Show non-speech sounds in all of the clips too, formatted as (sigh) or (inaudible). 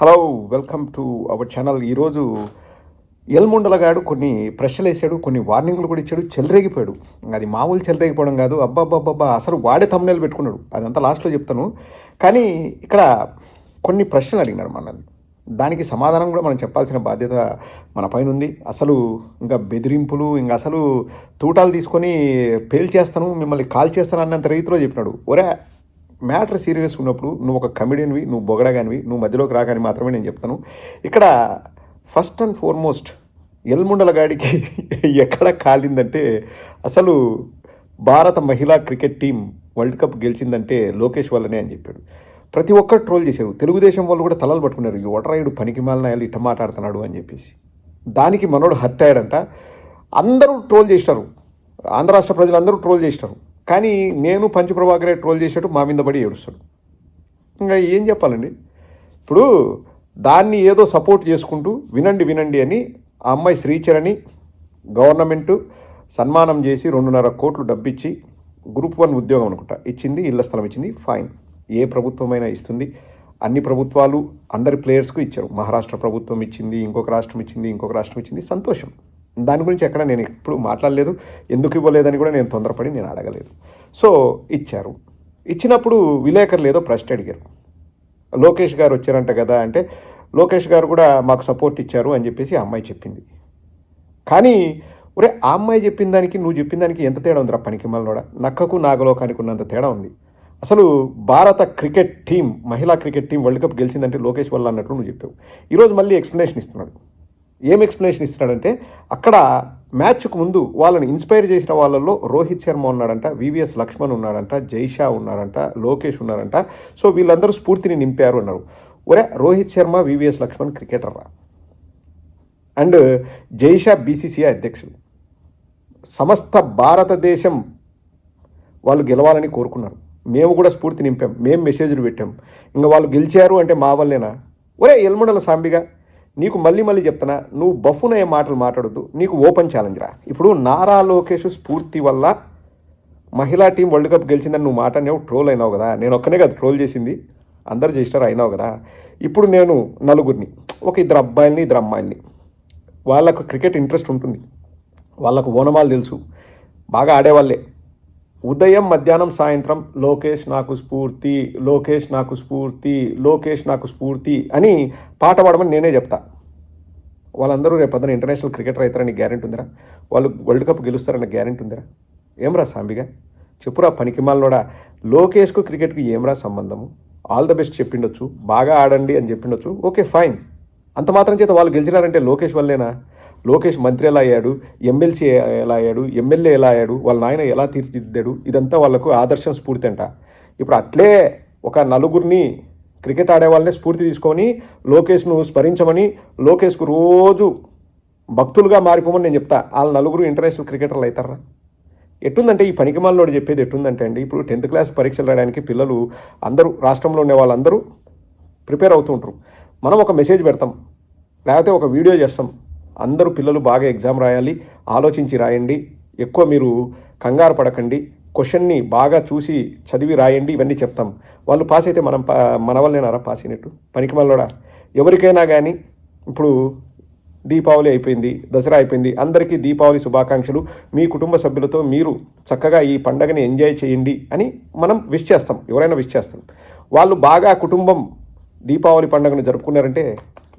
Hello welcome to our channel. ఈరోజు ఎల్ముండలగాడు కొన్ని ప్రశ్నలు వేసాడు కొన్ని వార్నింగ్లు కూడా ఇచ్చాడు చెలరేగిపోయాడు. అది మామూలు చెలరేగిపోవడం కాదు. అబ్బాబ్బాబ్బా అసలు వాడే తమ్ముళ్ళు పెట్టుకున్నాడు. అదంతా లాస్ట్లో చెప్తాను. కానీ ఇక్కడ కొన్ని ప్రశ్నలు అడిగినాడు మనల్ని. దానికి సమాధానం కూడా మనం చెప్పాల్సిన బాధ్యత మన పైన ఉంది. అసలు ఇంకా బెదిరింపులు ఇంకా అసలు తూటాలు తీసుకొని పేల్చేస్తాను మిమ్మల్ని కాల్ చేస్తాను అన్నంత రీతిలో చెప్పినాడు. ఒరే మ్యాటర్ సీరియస్ ఉన్నప్పుడు నువ్వు ఒక కమెడియన్వి నువ్వు బొగడగానివి నువ్వు మధ్యలోకి రాగాని మాత్రమే నేను చెప్తాను. ఇక్కడ ఫస్ట్ అండ్ ఫార్మోస్ట్ ఎల్ముండల గాడికి (laughs) ఎక్కడ కాలిందంటే అసలు భారత మహిళా క్రికెట్ టీం వరల్డ్ కప్ గెలిచిందంటే లోకేష్ వల్లనే అని చెప్పాడు. ప్రతి ఒక్కరు ట్రోల్ చేశారు. తెలుగుదేశం వాళ్ళు కూడా తలలు పట్టుకున్నారు. ఈ ఓటరాయుడు పనికి మాలినాయాలు ఇట్ట మాట్లాడుతున్నాడు అని చెప్పేసి. దానికి మనోడు హర్ట్ అయ్యాడంట. అందరూ ట్రోల్ చేసినారు. ఆంధ్ర రాష్ట్ర ప్రజలందరూ ట్రోల్ చేసినారు. కానీ నేను పంచప్రభాకరే ట్రోల్ చేసేట్టు మా మీద పడి ఏడుస్తాడు. ఇంకా ఏం చెప్పాలండి? ఇప్పుడు దాన్ని ఏదో సపోర్ట్ చేసుకుంటూ వినండి వినండి అని ఆ అమ్మాయి శ్రీచరణి గవర్నమెంటు సన్మానం చేసి రెండున్నర కోట్లు డబ్బిచ్చి గ్రూప్ వన్ ఉద్యోగం అనుకుంటా. ఇచ్చింది ఇళ్ళ స్థలం ఇచ్చింది ఫైన్. ఏ ప్రభుత్వమైనా ఇస్తుంది. అన్ని ప్రభుత్వాలు అందరి ప్లేయర్స్కు ఇచ్చారు. మహారాష్ట్ర ప్రభుత్వం ఇచ్చింది ఇంకొక రాష్ట్రం ఇచ్చింది ఇంకొక రాష్ట్రం ఇచ్చింది. సంతోషం. దాని గురించి ఎక్కడ నేను ఎప్పుడు మాట్లాడలేదు ఎందుకు ఇవ్వలేదని కూడా నేను తొందరపడి నేను అడగలేదు. సో ఇచ్చారు. ఇచ్చినప్పుడు విలేకరులు ఏదో ప్రశ్న అడిగారు. లోకేష్ గారు వచ్చారంట కదా అంటే లోకేష్ గారు కూడా మాకు సపోర్ట్ ఇచ్చారు అని చెప్పేసి ఆ అమ్మాయి చెప్పింది. కానీ ఒరే ఆ అమ్మాయి చెప్పిన దానికి నువ్వు చెప్పిన దానికి ఎంత తేడా ఉందిరా పనికి మళ్ళీ నక్కకు నాగలోకానికి ఉన్నంత తేడా ఉంది. అసలు భారత క్రికెట్ టీం మహిళా క్రికెట్ టీం వరల్డ్ కప్ గెలిచిందంటే లోకేష్ వల్ల అన్నట్టు నువ్వు చెప్పావు. ఈరోజు మళ్ళీ ఎక్స్ప్లెనేషన్ ఇస్తున్నాడు. ఏం ఎక్స్ప్లెనేషన్ ఇస్తున్నాడంటే అక్కడ మ్యాచ్కు ముందు వాళ్ళని ఇన్స్పైర్ చేసిన వాళ్ళల్లో రోహిత్ శర్మ ఉన్నాడంట వివిఎస్ లక్ష్మణ్ ఉన్నాడంట జైషా ఉన్నాడంట లోకేష్ ఉన్నారంట. సో వీళ్ళందరూ స్ఫూర్తిని నింపారు అన్నారు. ఒరే రోహిత్ శర్మ వివిఎస్ లక్ష్మణ్ క్రికెటర్ రా. అండ్ జైషా బీసీసీఐ అధ్యక్షుడు సమస్త భారతదేశం వాళ్ళు గెలవాలని కోరుకున్నారు. మేము కూడా స్ఫూర్తి నింపాం. మేము మెసేజ్లు పెట్టాం. ఇంకా వాళ్ళు గెలిచారు అంటే మా వల్లేనా? ఒరే ఎల్ముండల సాంబిగా. నీకు మళ్ళీ మళ్ళీ చెప్తున్నా నువ్వు బఫున్ అయ్యే మాటలు మాట్లాడొద్దు నీకు ఓపెన్ ఛాలెంజ్ రా. ఇప్పుడు నారా లోకేష్ స్ఫూర్తి వల్ల మహిళా టీం వరల్డ్ కప్ గెలిచిందని నువ్వు మాట అనేవు ట్రోల్ అయినావు కదా. నేను ఒక్కనే కదా ట్రోల్ చేసింది. అందరు చేసినారు అయినావు కదా. ఇప్పుడు నేను నలుగురిని ఒక ఇద్దరు అబ్బాయిల్ని ఇద్దరు అమ్మాయిల్ని వాళ్ళకు క్రికెట్ ఇంట్రెస్ట్ ఉంటుంది. వాళ్ళకు ఓనమాలు తెలుసు. బాగా ఆడేవాళ్ళే. ఉదయం మధ్యాహ్నం సాయంత్రం లోకేష్ నాకు స్ఫూర్తి లోకేష్ నాకు స్ఫూర్తి లోకేష్ నాకు స్ఫూర్తి అని పాట పాడమని నేనే చెప్తా. వాళ్ళందరూ రేపు పొద్దున ఇంటర్నేషనల్ క్రికెటర్ అవుతారని గ్యారెంటీ ఉందిరా? వాళ్ళు వరల్డ్ కప్ గెలుస్తారన్న గ్యారెంటీ ఉందిరా? ఏమరా సాంబిగా? చెప్పురా పనికిమాలనోడా లోకేష్కు క్రికెట్కి ఏమరా సంబంధము? ఆల్ ద బెస్ట్ చెప్పిండొచ్చు. బాగా ఆడండి అని చెప్పిండొచ్చు. Okay fine. అంత మాత్రం చేత వాళ్ళు గెలిచినారంటే లోకేష్ వల్లేనా? లోకేష్ మంత్రి ఎలా అయ్యాడు ఎమ్మెల్సీ ఎలా అయ్యాడు ఎమ్మెల్యే ఎలా అయ్యాడు వాళ్ళ నాయన ఎలా తీర్చిదిద్దాడు ఇదంతా వాళ్ళకు ఆదర్శం స్ఫూర్తి అంట ఇప్పుడు అట్లే ఒక నలుగురిని క్రికెట్ ఆడే వాళ్ళనే స్ఫూర్తి తీసుకొని లోకేష్ను స్మరించమని లోకేష్కు రోజు భక్తులుగా మారిపోమని నేను చెప్తా. వాళ్ళ నలుగురు ఇంటర్నేషనల్ క్రికెటర్లు అవుతారా? ఎట్టుందంటే ఈ పనికిమాలనోడు చెప్పేది ఎట్టుందంటే అండి ఇప్పుడు టెన్త్ క్లాస్ పరీక్షలు రాయడానికి పిల్లలు అందరూ రాష్ట్రంలో ఉండే వాళ్ళందరూ ప్రిపేర్ అవుతూ ఉంటారు. మనం ఒక మెసేజ్ పెడతాం లేకపోతే ఒక వీడియో చేస్తాం. అందరూ పిల్లలు బాగా ఎగ్జామ్ రాయాలి ఆలోచించి రాయండి ఎక్కువ మీరు కంగారు పడకండి క్వశ్చన్ని బాగా చూసి చదివి రాయండి ఇవన్నీ చెప్తాం. వాళ్ళు పాస్ అయితే మనం పా మన వల్లేనారా పాస్ అయినట్టు. పనికి మళ్ళోడా? ఎవరికైనా కానీ ఇప్పుడు దీపావళి అయిపోయింది దసరా అయిపోయింది అందరికీ దీపావళి శుభాకాంక్షలు. మీ కుటుంబ సభ్యులతో మీరు చక్కగా ఈ పండగని ఎంజాయ్ చేయండి అని మనం విష్ చేస్తాం. ఎవరైనా విష్ చేస్తాం. వాళ్ళు బాగా కుటుంబం దీపావళి పండుగను జరుపుకున్నారంటే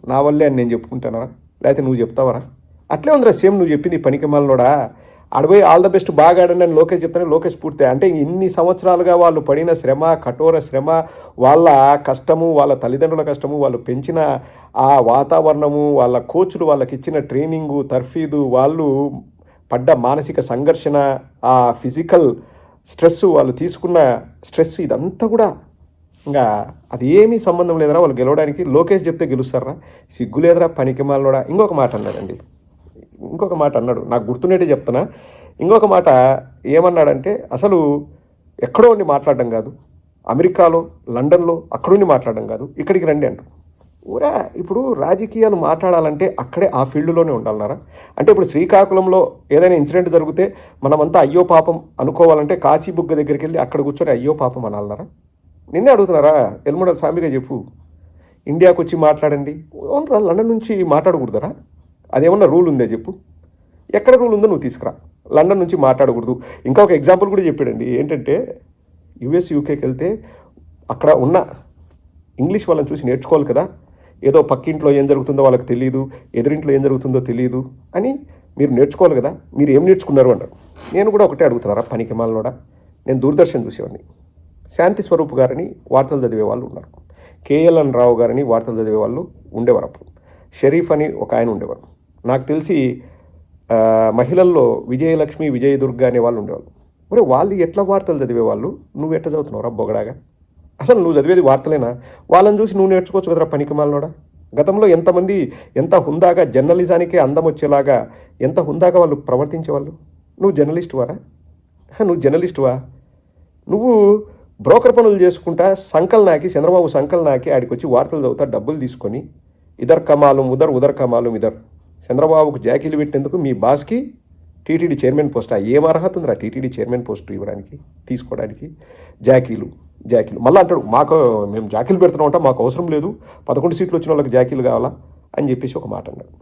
నా వల్లే అని నేను చెప్పుకుంటానరా లేకపోతే నువ్వు చెప్తావరా? అట్లే ఉందిరా సేమ్ నువ్వు చెప్పింది పనికి మాలనోడా ఆల్ ద బెస్ట్ బాగా ఆడండి అని లోకేష్ చెప్తానే లోకేష్ పూర్తి. అంటే ఇన్ని సంవత్సరాలుగా వాళ్ళు పడిన శ్రమ కఠోర శ్రమ వాళ్ళ కష్టము వాళ్ళ తల్లిదండ్రుల కష్టము వాళ్ళు పెంచిన ఆ వాతావరణము వాళ్ళ కోచ్లు వాళ్ళకి ఇచ్చిన ట్రైనింగు తర్ఫీదు వాళ్ళు పడ్డ మానసిక సంఘర్షణ ఆ ఫిజికల్ స్ట్రెస్ వాళ్ళు తీసుకున్న స్ట్రెస్ ఇదంతా కూడా ఇంకా అది ఏమీ సంబంధం లేదరా వాళ్ళు గెలవడానికి లోకేష్ చెప్తే గెలుస్తారా? సిగ్గు లేదరా పనికి మాలనోడా? ఇంకొక మాట అన్నాడండి. ఇంకొక మాట అన్నాడు. నాకు గుర్తునేటే చెప్తున్నా. ఇంకొక మాట ఏమన్నాడంటే అసలు ఎక్కడో ఉండి మాట్లాడడం కాదు. అమెరికాలో లండన్లో అక్కడుండి మాట్లాడడం కాదు. ఇక్కడికి రండి అంటారు ఊరా ఇప్పుడు రాజకీయాలు మాట్లాడాలంటే అక్కడే ఆ ఫీల్డ్లోనే ఉండాలన్నారా? అంటే ఇప్పుడు శ్రీకాకుళంలో ఏదైనా ఇన్సిడెంట్ జరిగితే మనమంతా అయ్యో పాపం అనుకోవాలంటే కాశీబుగ్గ దగ్గరికి వెళ్ళి అక్కడ కూర్చొని అయ్యో పాపం అనాలన్నారా? నిన్నే అడుగుతున్నారా? ఎల్ముడ సామిగా చెప్పు. ఇండియాకు వచ్చి మాట్లాడండి. అవునరా లండన్ నుంచి మాట్లాడకూడదరా? అదేమన్నా రూల్ ఉందే చెప్పు. ఎక్కడ రూల్ ఉందో నువ్వు తీసుకురా. లండన్ నుంచి మాట్లాడకూడదు. ఇంకా ఒక ఎగ్జాంపుల్ కూడా చెప్పాడండి. ఏంటంటే యుఎస్ యూకేకి వెళ్తే అక్కడ ఉన్న ఇంగ్లీష్ వాళ్ళని చూసి నేర్చుకోవాలి కదా. ఏదో పక్కింట్లో ఏం జరుగుతుందో వాళ్ళకి తెలియదు ఎదురింట్లో ఏం జరుగుతుందో తెలియదు అని మీరు నేర్చుకోవాలి కదా. మీరు ఏం నేర్చుకున్నారు అంటారు నేను కూడా ఒకటే అడుగుతున్నారా? పనికి మాలనోడా? నేను దూరదర్శన్ చూసేవాడిని. శాంతి స్వరూప్ గారని వార్తలు చదివే వాళ్ళు ఉన్నారు. కేఎల్ఎన్ రావు గారని వార్తలు చదివే వాళ్ళు ఉండేవారు అప్పుడు. షరీఫ్ అని ఒక ఆయన ఉండేవారు. నాకు తెలిసి మహిళల్లో విజయలక్ష్మి విజయదుర్గ అనే వాళ్ళు ఉండేవాళ్ళు. ఒరే వాళ్ళు ఎట్లా వార్తలు చదివేవాళ్ళు నువ్వు ఎట్లా చదువుతున్నావురా బొగడాగా? అసలు నువ్వు చదివేది వార్తలేనా? వాళ్ళని చూసి నువ్వు నేర్చుకోవచ్చు కదరా పనికిమాలనోడా గతంలో ఎంతమంది ఎంత హుందాగా జర్నలిజానికే అందం వచ్చేలాగా ఎంత హుందాగా వాళ్ళు ప్రవర్తించేవాళ్ళు? నువ్వు జర్నలిస్టువారా? నువ్వు జర్నలిస్టువా? నువ్వు బ్రోకర్ పనులు చేసుకుంటా సంకల్ నాకి చంద్రబాబు సంకల్ నాకి ఆడికి వచ్చి వార్తలు చదువుతా డబ్బులు తీసుకొని ఇదర్ కమాలు ఉదర్ ఉదర్ కమాలు ఇదర్. చంద్రబాబుకు జాకీలు పెట్టేందుకు మీ బాస్కి టీటీడీ చైర్మన్ పోస్ట్. ఏం అర్హత ఉందిరా టీటీడీ చైర్మన్ పోస్ట్ ఇవ్వడానికి తీసుకోవడానికి? జాకీలు జాకీలు. మళ్ళీ అంటాడు మాకు మేము జాకీలు పెడుతున్నాం అంటే మాకు అవసరం లేదు. పదకొండు సీట్లు వచ్చిన వాళ్ళకి జాకీలు కావాలా? అని చెప్పేసి ఒక మాట అన్నాడు.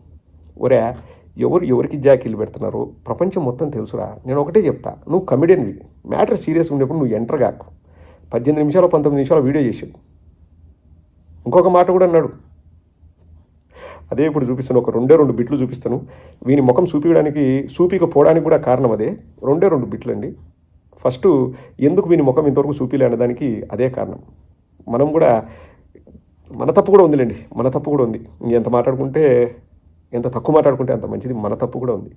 ఒరే ఎవరు ఎవరికి జాకీలు పెడుతున్నారు ప్రపంచం మొత్తం తెలుసురా. నేను ఒకటే చెప్తా నువ్వు కమెడియన్వి మ్యాటర్ సీరియస్ ఉండేప్పుడు నువ్వు ఎంటర్ కాకు. పద్దెనిమిది నిమిషాలు పంతొమ్మిది నిమిషాలు వీడియో చేసాడు. ఇంకొక మాట కూడా అన్నాడు. అదే ఇప్పుడు చూపిస్తాను ఒక రెండే రెండు బిట్లు చూపిస్తాను. వీని ముఖం చూపించడానికి చూపికపోవడానికి కూడా కారణం అదే. రెండే రెండు బిట్లు అండి ఫస్ట్ ఎందుకు వీని ముఖం ఇంతవరకు చూపిలే అనేదానికి అదే కారణం. మనం కూడా మన తప్పు కూడా ఉందిలేండి. మన తప్పు కూడా ఉంది. ఎంత మాట్లాడుకుంటే ఎంత తక్కువ మాట్లాడుకుంటే అంత మంచిది. మన తప్పు కూడా ఉంది.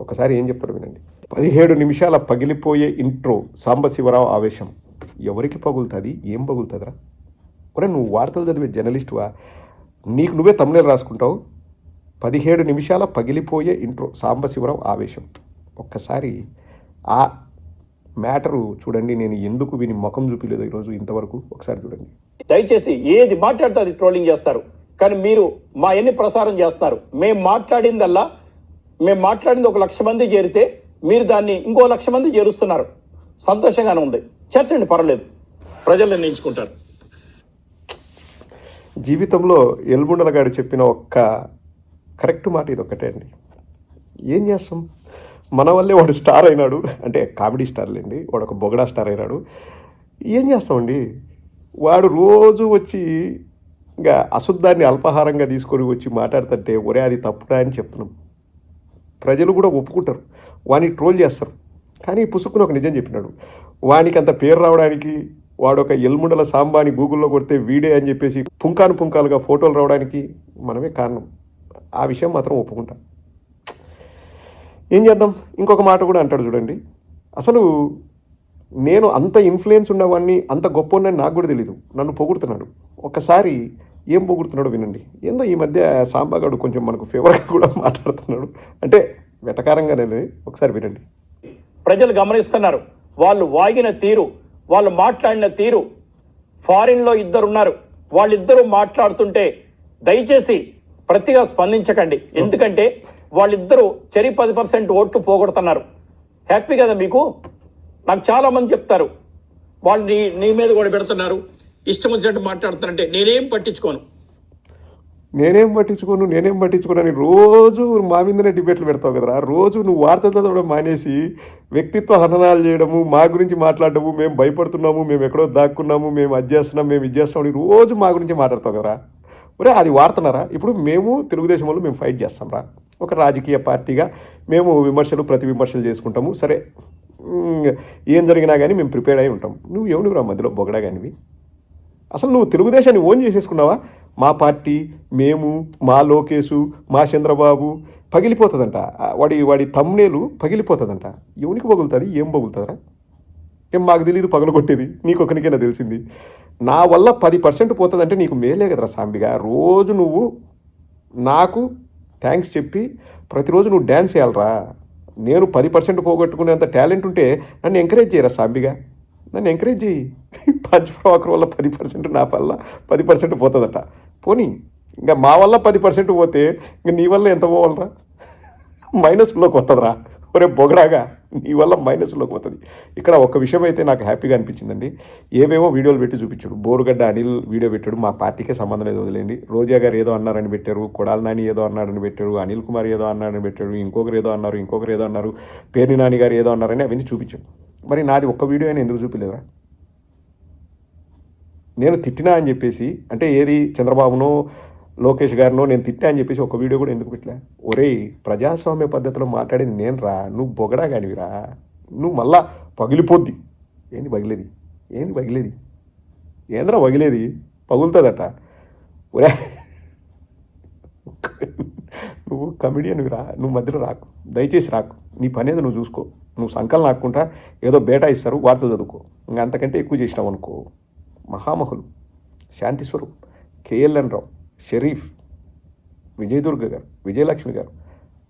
ఒకసారి ఏం చెప్తారు వినండి. పదిహేడు నిమిషాల పగిలిపోయే ఇంట్రో సాంబశివరావు ఆవేశం. ఎవరికి పగులుతుంది? ఏం పగులుతుందిరా? ఒరే నువ్వు వార్తలు చదివే జర్నలిస్టువా? నీకు నువ్వే తమిళ రాసుకుంటావు? పదిహేడు నిమిషాల పగిలిపోయే ఇంట్రో సాంబశివరావు ఆవేశం. ఒక్కసారి ఆ మ్యాటరు చూడండి నేను ఎందుకు విని ముఖం చూపిలేదు ఈరోజు ఇంతవరకు ఒకసారి చూడండి. దయచేసి ఏది మాట్లాడితే అది ట్రోలింగ్ చేస్తారు. కానీ మీరు మా ఎన్ని ప్రసారం చేస్తారు మేము మాట్లాడిందల్లా మేము మాట్లాడింది ఒక లక్ష మంది చేరితే మీరు దాన్ని ఇంకో లక్ష మంది చేరుస్తున్నారు. సంతోషంగానే ఉంది. చేర్చండి పర్వాలేదు. ప్రజలు నిర్ణయించుకుంటారు. జీవితంలో ఎల్బుండల గారు చెప్పిన ఒక్క కరెక్ట్ మాట ఇది ఒక్కటే అండి. ఏం చేస్తాం? మన వల్లే వాడు స్టార్ అయినాడు. అంటే కామెడీ స్టార్లేండి వాడు ఒక బొగడా స్టార్ అయినాడు. ఏం చేస్తామండి? వాడు రోజు వచ్చి ఇంకా అశుద్ధాన్ని అల్పాహారంగా తీసుకొని వచ్చి మాట్లాడుతుంటే ఒరే అది తప్పురా అని చెప్తున్నాం. ప్రజలు కూడా ఒప్పుకుంటారు. వాని ట్రోల్ చేస్తారు. కానీ పుసుక్కుని ఒక నిజం చెప్పినాడు. వానికి అంత పేరు రావడానికి వాడు ఒక ఎల్ముండల సాంబాని గూగుల్లో కొడితే వీడే అని చెప్పేసి పుంకాను పుంకాలుగా ఫోటోలు రావడానికి మనమే కారణం. ఆ విషయం మాత్రం ఒప్పుకుంటాం. ఏం చేద్దాం? ఇంకొక మాట కూడా అంటాడు చూడండి. అసలు నేను అంత ఇన్ఫ్లుయెన్స్ ఉన్నవాడిని అంత గొప్ప ఉన్నని నాకు కూడా తెలీదు. నన్ను పొగుడుతున్నాడు. ఒకసారి ఏం పొగుడుతున్నాడో వినండి. ఏందో ఈ మధ్య సాంబాగాడు కొంచెం మనకు ఫేవర్గా కూడా మాట్లాడుతున్నాడు. అంటే వెటకారంగానే ఒకసారి వినండి. ప్రజలు గమనిస్తున్నారు. వాళ్ళు వాగిన తీరు వాళ్ళు మాట్లాడిన తీరు. ఫారిన్లో ఇద్దరు ఉన్నారు వాళ్ళిద్దరూ మాట్లాడుతుంటే దయచేసి ప్రతిగా స్పందించకండి. ఎందుకంటే వాళ్ళిద్దరూ చెరి పది పర్సెంట్ ఓట్లు పోగొడుతున్నారు. హ్యాపీ కదా మీకు? నాకు చాలా మంది చెప్తారు. వాళ్ళు నీ నీ మీద కూడా పెడుతున్నారు. ఇష్టం వచ్చినట్టు మాట్లాడుతున్నారంటే నేనేం పట్టించుకోను. నేనేం పట్టించుకోను నేనేం పట్టించుకోను అని రోజు మా మీదనే డిబేట్లు పెడతావు కదరా. రోజు నువ్వు వార్తలు చదవడం మానేసి వ్యక్తిత్వ హననాలు చేయడము మా గురించి మాట్లాడటము మేము భయపడుతున్నాము మేము ఎక్కడో దాక్కున్నాము మేము అది చేస్తున్నాం మేము ఇది చేస్తున్నాం అని రోజు మా గురించి మాట్లాడతావు కదరా. ఒరే అది వార్తనారా? ఇప్పుడు మేము తెలుగుదేశం వాళ్ళు మేము ఫైట్ చేస్తాం రా ఒక రాజకీయ పార్టీగా మేము విమర్శలు ప్రతి విమర్శలు చేసుకుంటాము. సరే ఏం జరిగినా కానీ మేము ప్రిపేర్ అయి ఉంటాం. నువ్వు ఎవరు రా మధ్యలో బొగడా కానివి అసలు నువ్వు తెలుగుదేశాన్ని ఓన్ చేసేసుకున్నావా? మా పార్టీ మేము మా లోకేషు మా చంద్రబాబు పగిలిపోతుందంట. వాడి వాడి తమ్నేలు పగిలిపోతుందంట. ఎవనికి పగులుతుంది? ఏం పగులుతుందిరా? ఏం మాకు తెలియదు పగలగొట్టేది. నీకు ఒకరికైనా తెలిసింది. నా వల్ల పది పర్సెంట్ పోతుందంటే నీకు మేలే కదరా సాంబిగా. రోజు నువ్వు నాకు థ్యాంక్స్ చెప్పి ప్రతిరోజు నువ్వు డ్యాన్స్ చేయాలరా. నేను పది పర్సెంట్ పోగొట్టుకునేంత టాలెంట్ ఉంటే నన్ను ఎంకరేజ్ చేయరా సాంబిగా? నన్ను ఎంకరేజ్ చేయి పంచ్ ఫ్రాకర్ వల్ల పది పర్సెంట్ నా వల్ల పది పర్సెంట్ పోతుందట. పోనీ ఇంకా మా వల్ల పది పర్సెంట్ పోతే ఇంక నీ వల్ల ఎంత పోవాలరా? మైనస్లోకి వస్తుందిరా ఒరే బొగడాగా నీ వల్ల మైనస్లోకి పోతుంది ఇక్కడ ఒక విషయం అయితే నాకు హ్యాపీగా అనిపించిందండి. ఏవేవో వీడియోలు పెట్టి చూపించాడు. బోరుగడ్డ అనిల్ వీడియో పెట్టాడు. మా పార్టీకే సంబంధం లేదు వదిలేండి రోజా గారు ఏదో అన్నారని పెట్టారు. కొడాల నాని ఏదో అన్నారని పెట్టారు. అనిల్ కుమార్ ఏదో అన్నారని పెట్టాడు ఇంకొకరు ఏదో అన్నారు ఇంకొకరు ఏదో అన్నారు. పేర్ని నాని గారు ఏదో అన్నారని అవన్నీ చూపించాడు. మరి నాది ఒక్క వీడియో అయినా ఎందుకు చూపించలేదురా నేను తిట్టినా అని చెప్పేసి అంటే ఏది చంద్రబాబునో లోకేష్ గారినో నేను తిట్టా అని చెప్పేసి ఒక వీడియో కూడా ఎందుకు పెట్టలే? ఒరేయ్ ప్రజాస్వామ్య పద్ధతిలో మాట్లాడేది నేను రా నువ్వు బొగడా కానివిరా నువ్వు మళ్ళా పగిలిపోద్ది. ఏంది పగిలేది? ఏంది పగిలేది? ఏంద్రా పగిలేది? పగులుతుందట. ఒరే నువ్వు కమిడియన్వి రా. నువ్వు మధ్యలో రాకు. దయచేసి రాకు. నీ పని ఏదో నువ్వు చూసుకో. నువ్వు సంకలనం నాకుంటా ఏదో బేటా ఇస్తారు వార్తలు చదువుకో. ఇంకా అంతకంటే ఎక్కువ చేసినావు అనుకో. మహామహులు. శాంతి స్వరూప్. కేఎల్ఎన్ రావు. షరీఫ్. విజయదుర్గ గారు. విజయలక్ష్మి గారు.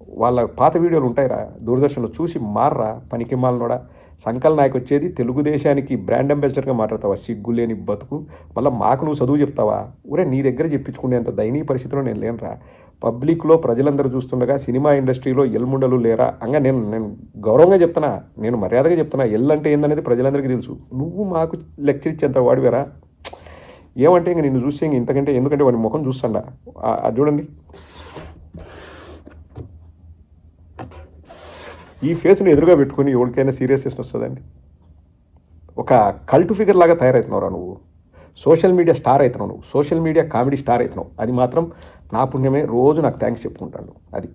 వాళ్ళ పాత వీడియోలు ఉంటాయిరా. దూరదర్శన్లో చూసి మార్రా. పనికిమాలనోడా సంకల్ నాయకు వచ్చేది తెలుగుదేశానికి బ్రాండ్ అంబాసిడర్గా మాట్లాడతావా? సిగ్గులేని బతుకు. మళ్ళీ మాకు నువ్వు చదువు చెప్తావా? ఊరే నీ దగ్గర చెప్పించుకునేంత దయనీయ పరిస్థితిలో నేను లేనురా. పబ్లిక్లో ప్రజలందరూ చూస్తుండగా సినిమా ఇండస్ట్రీలో ఎల్ముండలు లేరా? అంగా నేను నేను గౌరవంగా చెప్తున్నా నేను మర్యాదగా చెప్తున్నా ఎల్ అంటే ఏందనేది ప్రజలందరికీ తెలుసు. నువ్వు మాకు లెక్చర్ ఇచ్చేంత వాడివేరా? ఏమంటే ఇంక నిన్ను చూస్తే ఇంక ఇంతకంటే ఎందుకంటే వాడి ముఖం చూస్తాడా? అది చూడండి. ఈ ఫేస్ని ఎదురుగా పెట్టుకుని ఎవరికైనా సీరియస్నెస్ వస్తుందండి. ఒక కల్ట్ ఫిగర్ లాగా తయారవుతున్నావురా నువ్వు. సోషల్ మీడియా స్టార్ అవుతున్నావు నువ్వు. సోషల్ మీడియా కామెడీ స్టార్ అవుతున్నావు అది మాత్రం నా పుణ్యమే రోజు నాకు థ్యాంక్స్ చెప్పుకుంటాను అది